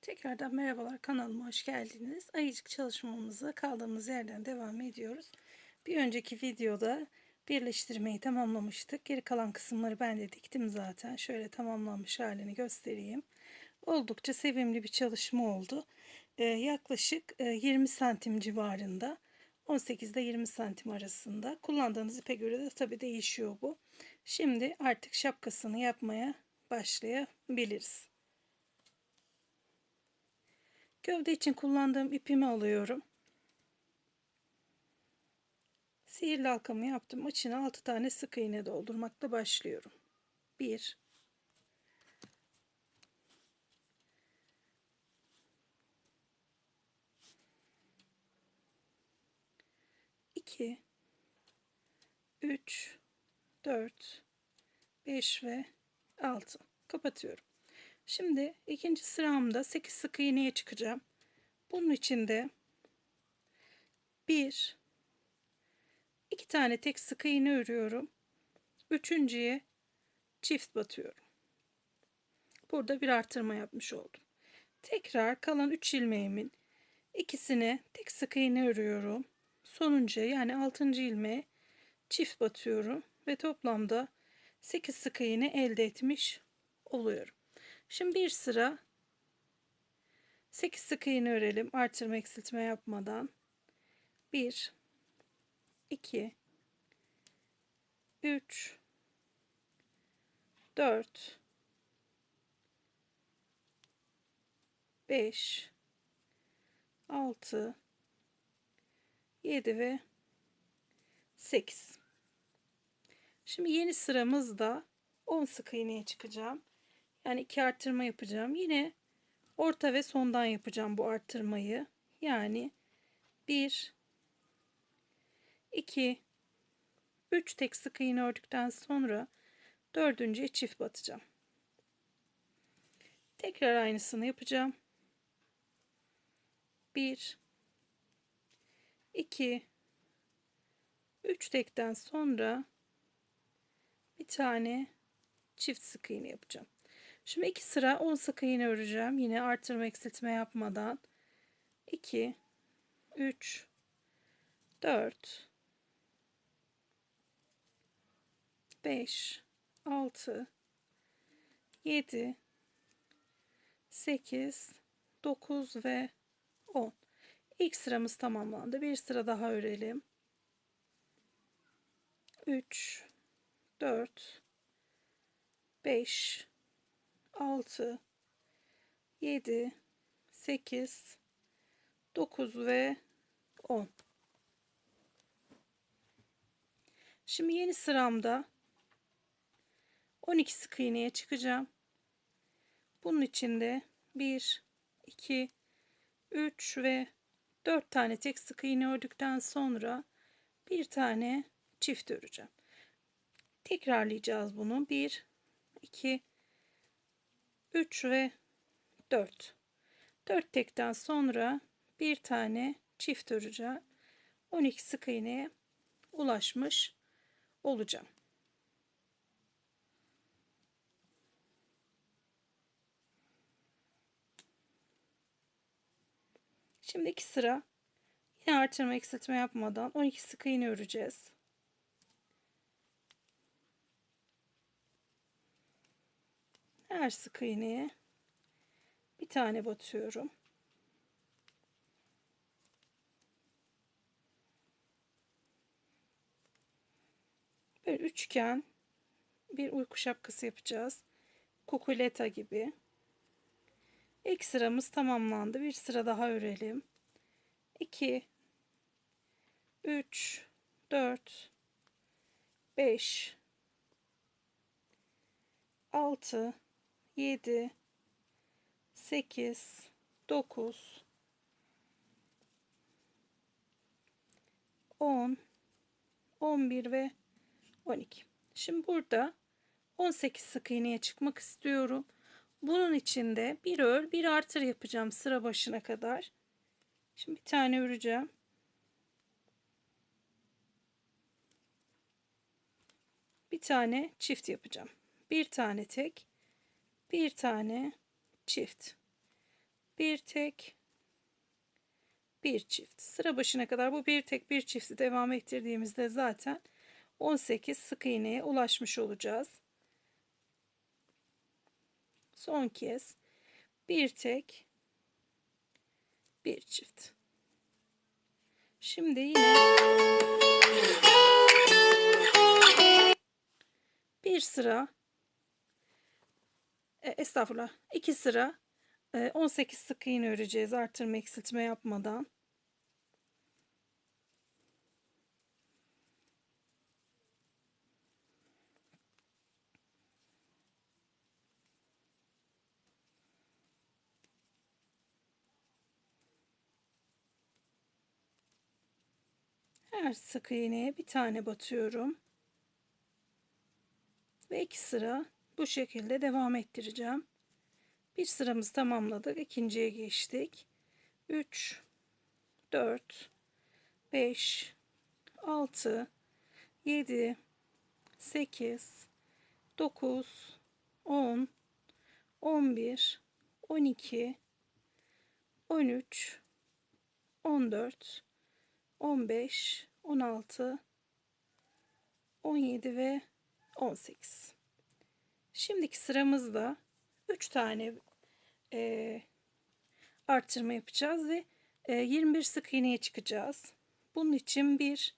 Tekrardan merhabalar kanalıma hoş geldiniz. Ayıcık çalışmamıza kaldığımız yerden devam ediyoruz. Bir önceki videoda birleştirmeyi tamamlamıştık. Geri kalan kısımları ben de diktim zaten. Şöyle tamamlanmış halini göstereyim. Oldukça sevimli bir çalışma oldu. Ee, yaklaşık e, 20 santim civarında. 18 ile 20 santim arasında. Kullandığınız ipe göre de tabi değişiyor bu. Şimdi artık şapkasını yapmaya başlayabiliriz. Gövde için kullandığım ipimi alıyorum. Sihirli halkamı yaptım. İçine 6 tane sık iğne doldurmakla başlıyorum. 1 2 3 4 5 ve 6 kapatıyorum. Şimdi ikinci sıramda 8 sık iğneye çıkacağım. Bunun için de 1 2 tane tek sık iğne örüyorum. Üçüncüye çift batıyorum. Burada bir artırma yapmış oldum. Tekrar kalan 3 ilmeğimin ikisine tek sık iğne örüyorum. Sonuncuya yani 6. ilmeğe çift batıyorum ve toplamda 8 sık iğne elde etmiş oluyorum. Şimdi bir sıra 8 sık iğne örelim artırma eksiltme yapmadan. 1 2 3 4 5 6 7 ve 8 Şimdi yeni sıramızda 10 sık iğneye çıkacağım. Yani iki arttırma yapacağım. Yine orta ve sondan yapacağım bu arttırmayı. Yani 1 2 3 tek sık iğne ördükten sonra dördüncüye çift batacağım. Tekrar aynısını yapacağım. 1 2 3 tekten sonra bir tane çift sık iğne yapacağım. Şimdi iki sıra 10 sık iğne öreceğim. Yine artırma eksiltme yapmadan. 2 3 4 5 6 7 8 9 ve 10 İlk sıramız tamamlandı. Bir sıra daha örelim. 3 4 5 6 7 8 9 ve 10 Şimdi yeni sıramda 12 sık iğneye çıkacağım. Bunun içinde 1 2 3 ve 4 tane tek sık iğne ördükten sonra bir tane çift öreceğim. Tekrarlayacağız bunu. 1 2 3 ve 4. 4 tekten sonra bir tane çift öreceğim. 12 sık iğneye ulaşmış olacağım. Şimdi iki sıra yine artırma eksiltme yapmadan 12 sık iğne öreceğiz. Her sık iğneye bir tane batıyorum. Böyle üçgen bir uyku şapkası yapacağız. Kukuleta gibi. İlk sıramız tamamlandı. Bir sıra daha örelim. 2 3 4 5 6 7 8 9 10 11 ve 12 şimdi burada 18 sık iğneye çıkmak istiyorum. Bunun içinde bir ör bir artır yapacağım sıra başına kadar. Şimdi bir tane öreceğim. Bir tane çift yapacağım. Bir tane tek bir tane çift bir tek bir çift. Sıra başına kadar bu bir tek bir çifti devam ettirdiğimizde zaten 18 sık iğneye ulaşmış olacağız. Son kez bir tek bir çift. Şimdi yine bir sıra e, estağfurullah iki sıra e, 18 sık iğne öreceğiz artırma eksiltme yapmadan. Her sık iğneye bir tane batıyorum. Ve iki sıra bu şekilde devam ettireceğim. Bir sıramızı tamamladık. ikinciye geçtik. 3 4 5 6 7 8 9 10 11 12 13 14 15 16 17 ve 18 şimdiki sıramızda 3 tane e, arttırma yapacağız ve e, 21 sık iğneye çıkacağız. Bunun için 1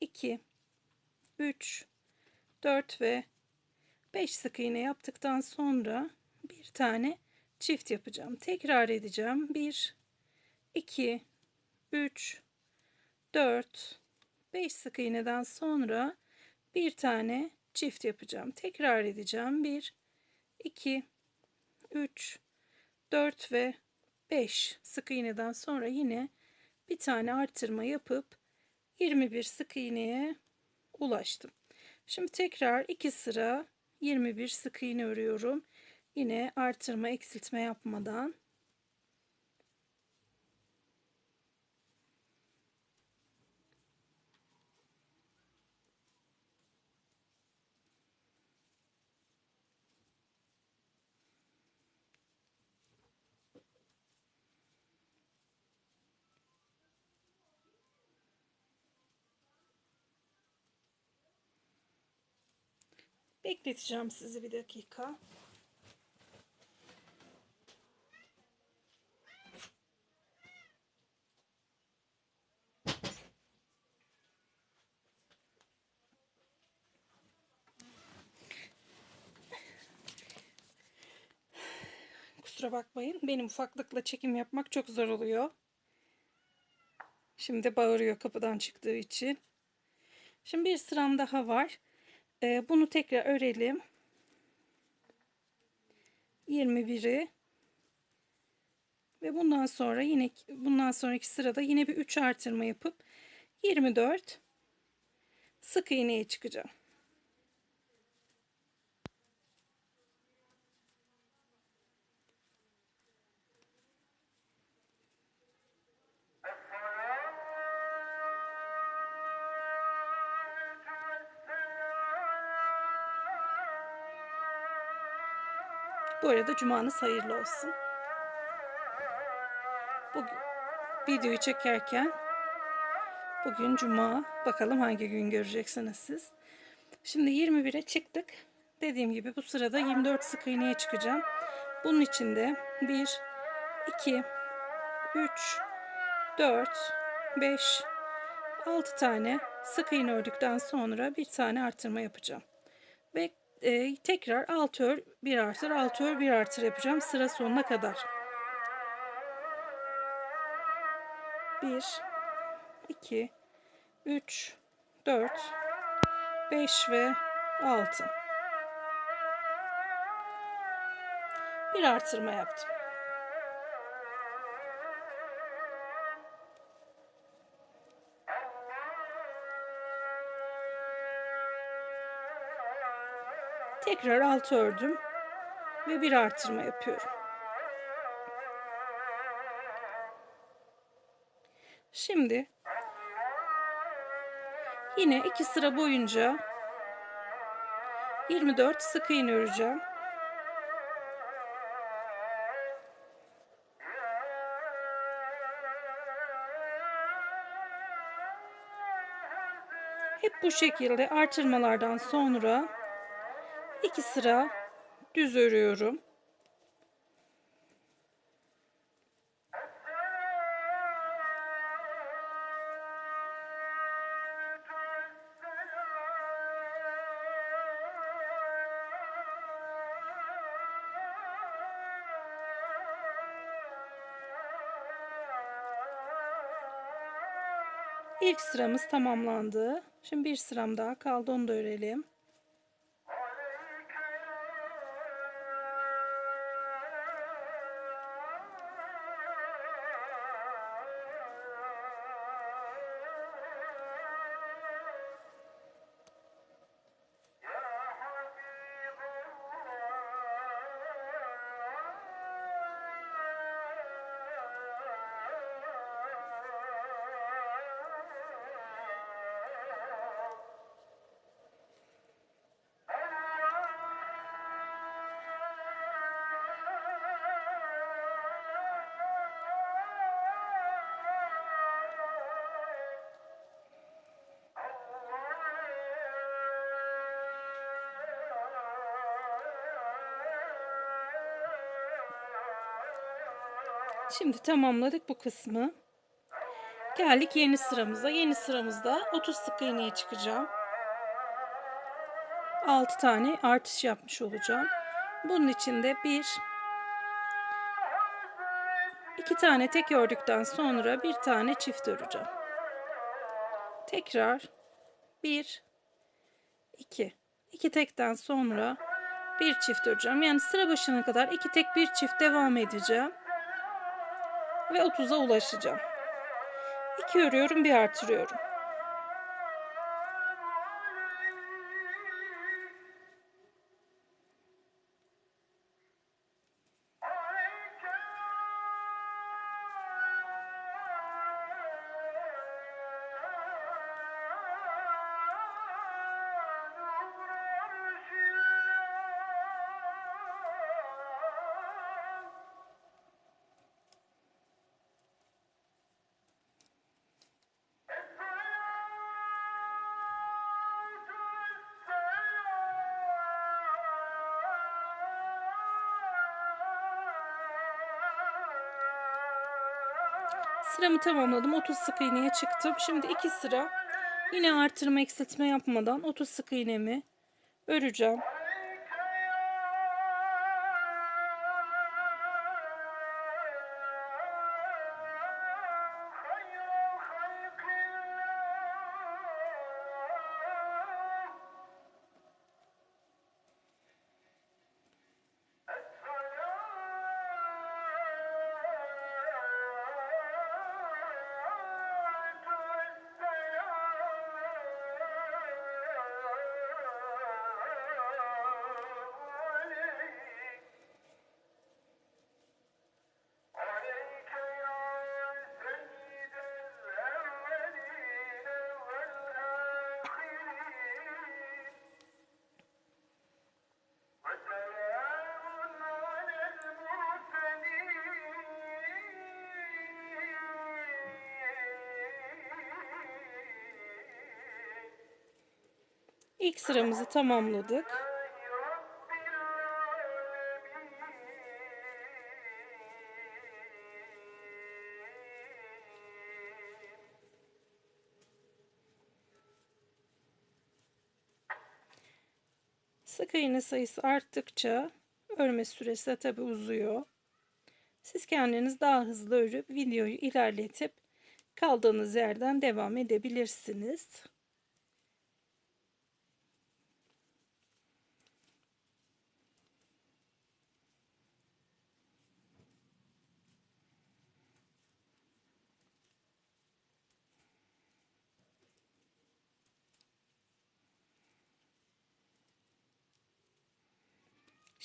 2 3 4 ve 5 sık iğne yaptıktan sonra bir tane çift yapacağım. Tekrar edeceğim. 1 2 3 4 5 sık iğneden sonra bir tane çift yapacağım. Tekrar edeceğim. 1 2 3 4 ve 5 sık iğneden sonra yine bir tane artırma yapıp 21 sık iğneye ulaştım. Şimdi tekrar 2 sıra 21 sık iğne örüyorum. Yine artırma eksiltme yapmadan Bekleteceğim sizi bir dakika. Kusura bakmayın. Benim ufaklıkla çekim yapmak çok zor oluyor. Şimdi bağırıyor kapıdan çıktığı için. Şimdi bir sıram daha var. Ee, bunu tekrar örelim. 21'i ve bundan sonra yine bundan sonraki sırada yine bir 3 artırma yapıp 24 sık iğneye çıkacağım. Bu arada cumanız hayırlı olsun. Bugün videoyu çekerken bugün cuma. Bakalım hangi gün göreceksiniz siz. Şimdi 21'e çıktık. Dediğim gibi bu sırada 24 sık iğneye çıkacağım. Bunun için de 1 2 3 4 5 6 tane sık iğne ördükten sonra bir tane artırma yapacağım. Ve e, tekrar 6 ör 1 artır 6 ör 1 artır yapacağım sıra sonuna kadar. 1 2 3 4 5 ve 6 bir artırma yaptım. Tekrar altı ördüm ve bir artırma yapıyorum. Şimdi yine iki sıra boyunca 24 sık iğne öreceğim. Hep bu şekilde artırmalardan sonra iki sıra düz örüyorum. İlk sıramız tamamlandı. Şimdi bir sıram daha kaldı onu da örelim. Şimdi tamamladık bu kısmı. Geldik yeni sıramıza. Yeni sıramızda 30 sık iğneye çıkacağım. 6 tane artış yapmış olacağım. Bunun için de bir iki tane tek ördükten sonra bir tane çift öreceğim. Tekrar bir iki iki tekten sonra bir çift öreceğim. Yani sıra başına kadar iki tek bir çift devam edeceğim ve 30'a ulaşacağım. 2 örüyorum, bir artırıyorum. Sıramı tamamladım. 30 sık iğneye çıktım. Şimdi 2 sıra yine artırma eksiltme yapmadan 30 sık iğnemi öreceğim. İlk sıramızı tamamladık. Sık iğne sayısı arttıkça örme süresi de tabi uzuyor. Siz kendiniz daha hızlı örüp videoyu ilerletip kaldığınız yerden devam edebilirsiniz.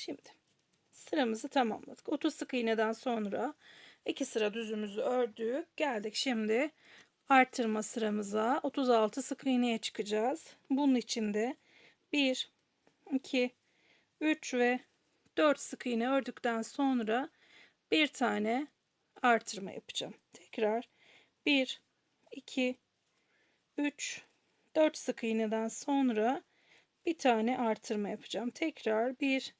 Şimdi sıramızı tamamladık. 30 sık iğneden sonra iki sıra düzümüzü ördük. Geldik şimdi artırma sıramıza 36 sık iğneye çıkacağız. Bunun için de 1 2 3 ve 4 sık iğne ördükten sonra bir tane artırma yapacağım. Tekrar 1 2 3 4 sık iğneden sonra bir tane artırma yapacağım. Tekrar 1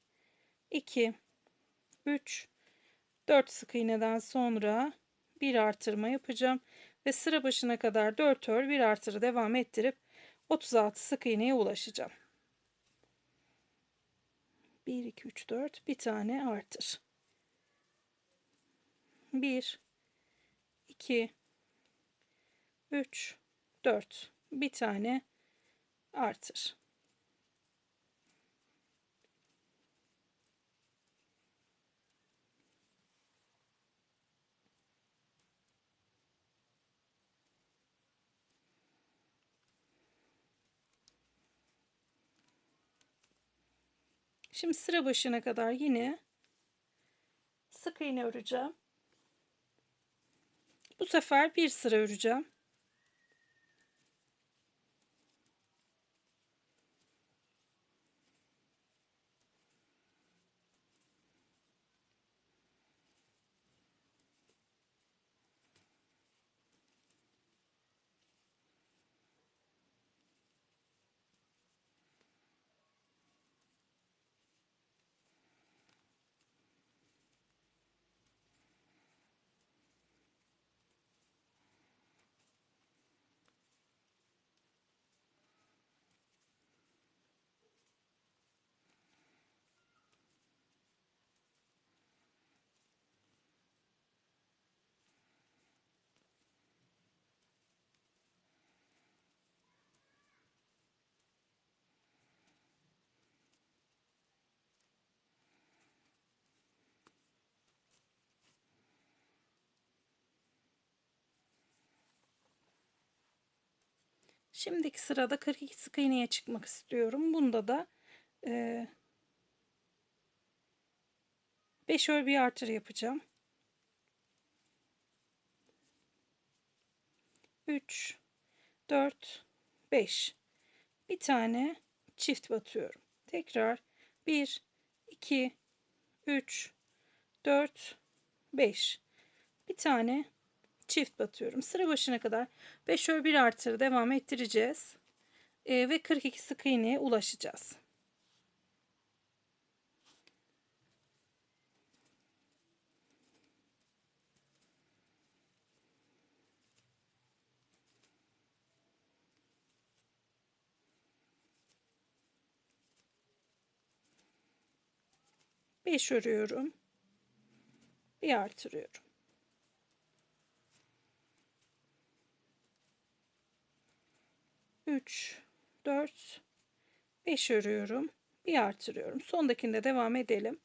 2 3 4 sık iğneden sonra bir artırma yapacağım ve sıra başına kadar 4 ör bir artırı devam ettirip 36 sık iğneye ulaşacağım. 1 2 3 4 bir tane artır. 1 2 3 4 bir tane artır. Şimdi sıra başına kadar yine sık iğne öreceğim. Bu sefer bir sıra öreceğim. Şimdiki sırada 42 sık iğneye çıkmak istiyorum. Bunda da e, 5 ör bir artır yapacağım. 3 4 5 bir tane çift batıyorum. Tekrar 1 2 3 4 5 bir tane çift batıyorum. Sıra başına kadar 5 ör 1 artırı devam ettireceğiz. E, ve 42 sık iğneye ulaşacağız. Beş örüyorum. Bir artırıyorum. 3, 4, 5 örüyorum. Bir artırıyorum. Sondakinde devam edelim.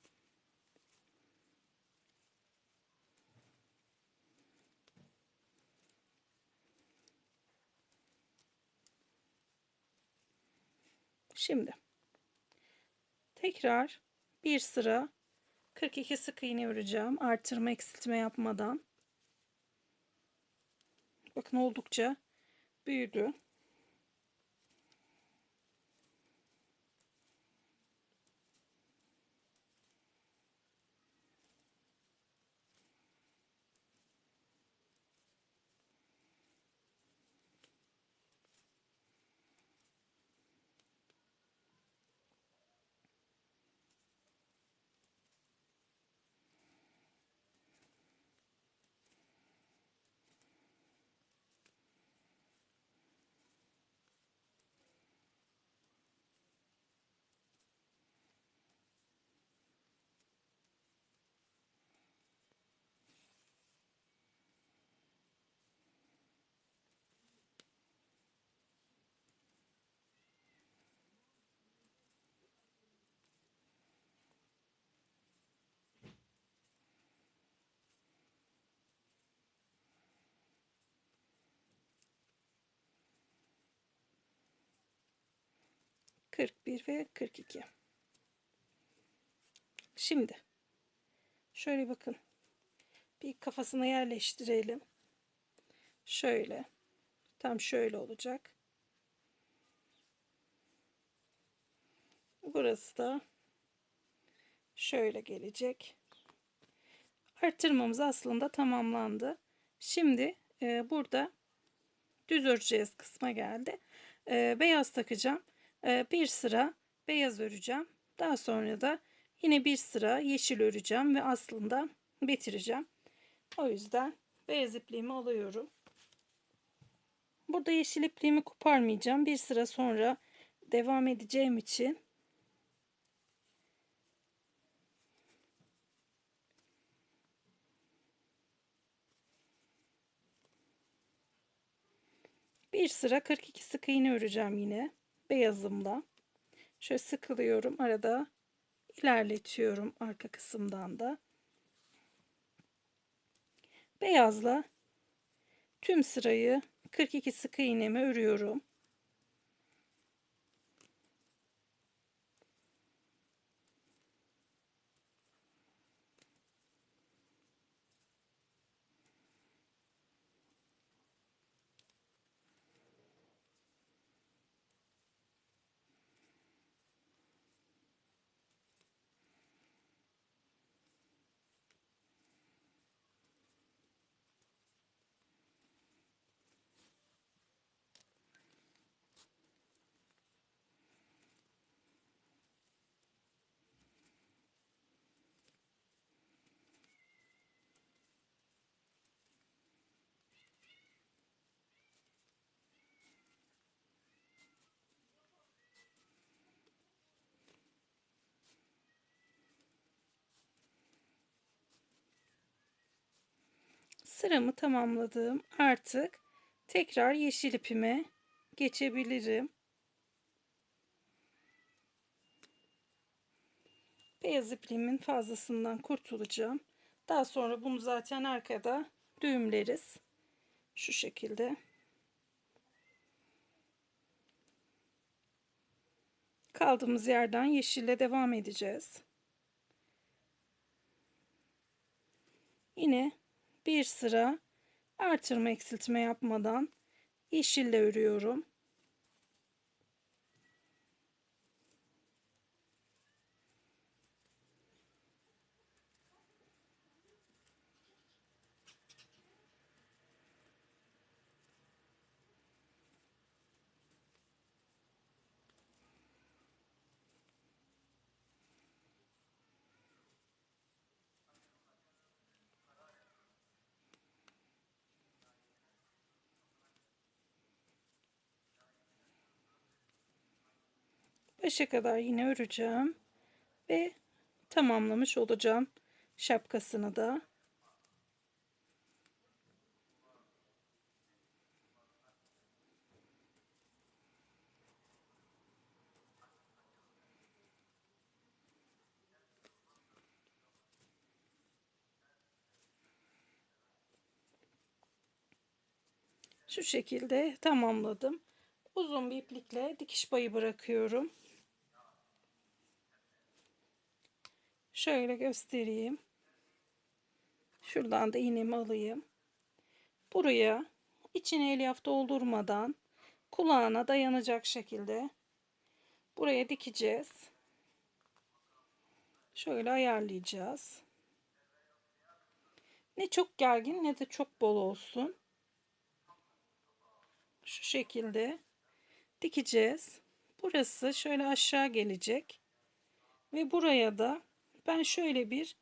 Şimdi tekrar bir sıra 42 sık iğne öreceğim. Artırma eksiltme yapmadan. Bakın oldukça büyüdü. Kırk bir ve kırk iki. Şimdi şöyle bakın. Bir kafasına yerleştirelim. Şöyle. Tam şöyle olacak. Burası da şöyle gelecek. Artırmamız aslında tamamlandı. Şimdi e, burada düz öreceğiz kısma geldi. e, beyaz takacağım. E, bir sıra beyaz öreceğim. Daha sonra da yine bir sıra yeşil öreceğim ve aslında bitireceğim. O yüzden beyaz ipliğimi alıyorum. Burada yeşil ipliğimi koparmayacağım. Bir sıra sonra devam edeceğim için bir sıra 42 sık iğne öreceğim yine beyazımla. Şöyle sıkılıyorum. Arada ilerletiyorum arka kısımdan da. Beyazla tüm sırayı 42 sık iğnemi örüyorum. Sıramı tamamladım. Artık tekrar yeşil ipime geçebilirim. Beyaz ipliğimin fazlasından kurtulacağım. Daha sonra bunu zaten arkada düğümleriz. Şu şekilde. Kaldığımız yerden yeşille devam edeceğiz. Yine bir sıra artırma eksiltme yapmadan yeşille örüyorum. Başa kadar yine öreceğim ve tamamlamış olacağım şapkasını da. Şu şekilde tamamladım. Uzun bir iplikle dikiş payı bırakıyorum. Şöyle göstereyim. Şuradan da iğnemi alayım. Buraya içine elyaf doldurmadan kulağına dayanacak şekilde buraya dikeceğiz. Şöyle ayarlayacağız. Ne çok gergin ne de çok bol olsun. Şu şekilde dikeceğiz. Burası şöyle aşağı gelecek. Ve buraya da ben şöyle bir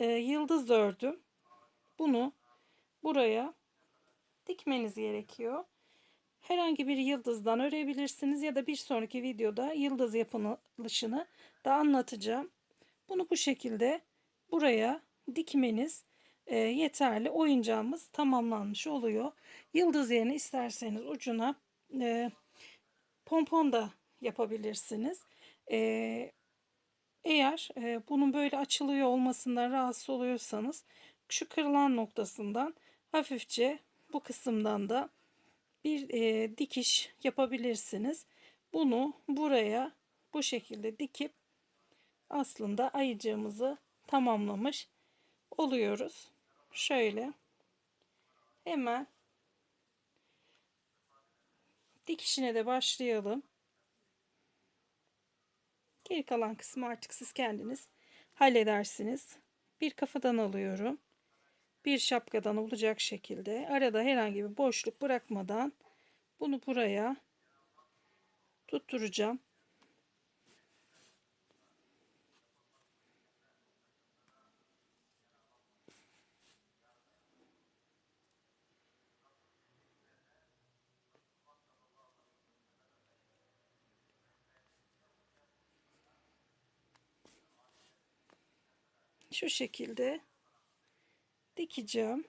e, yıldız ördüm. Bunu buraya dikmeniz gerekiyor. Herhangi bir yıldızdan örebilirsiniz ya da bir sonraki videoda yıldız yapılışını da anlatacağım. Bunu bu şekilde buraya dikmeniz e, yeterli. Oyuncağımız tamamlanmış oluyor. Yıldız yerine isterseniz ucuna e, pompon da yapabilirsiniz. E, eğer e, bunun böyle açılıyor olmasından rahatsız oluyorsanız şu kırılan noktasından hafifçe bu kısımdan da bir e, dikiş yapabilirsiniz. Bunu buraya bu şekilde dikip aslında ayıcığımızı tamamlamış oluyoruz. Şöyle hemen dikişine de başlayalım. Geri kalan kısmı artık siz kendiniz halledersiniz. Bir kafadan alıyorum. Bir şapkadan olacak şekilde arada herhangi bir boşluk bırakmadan bunu buraya tutturacağım. Şu şekilde dikeceğim.